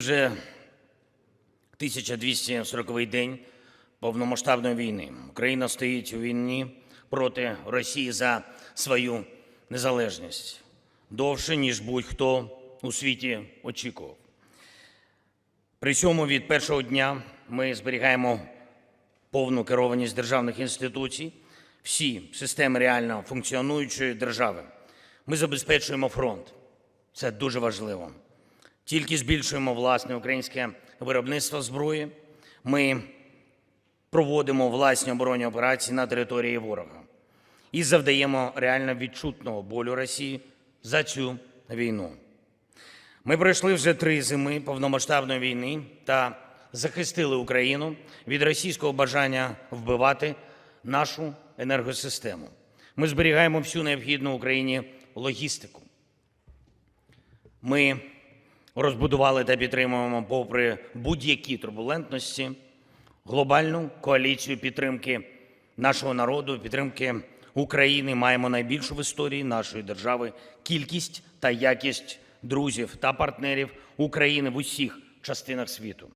Вже 1240-й день повномасштабної війни. Україна стоїть у війні проти Росії за свою незалежність довше, ніж будь-хто у світі очікував. При цьому від першого дня ми зберігаємо повну керованість державних інституцій, всі системи реально функціонуючої держави. Ми забезпечуємо фронт. Це дуже важливо. Тільки збільшуємо власне українське виробництво зброї. Ми проводимо власні оборонні операції на території ворога і завдаємо реально відчутного болю Росії за цю війну. Ми пройшли вже три зими повномасштабної війни та захистили Україну від російського бажання вбивати нашу енергосистему. Ми зберігаємо всю необхідну Україні логістику. Ми розбудували та підтримуємо, попри будь-які турбулентності, глобальну коаліцію підтримки нашого народу, підтримки України. Маємо найбільшу в історії нашої держави кількість та якість друзів та партнерів України в усіх частинах світу.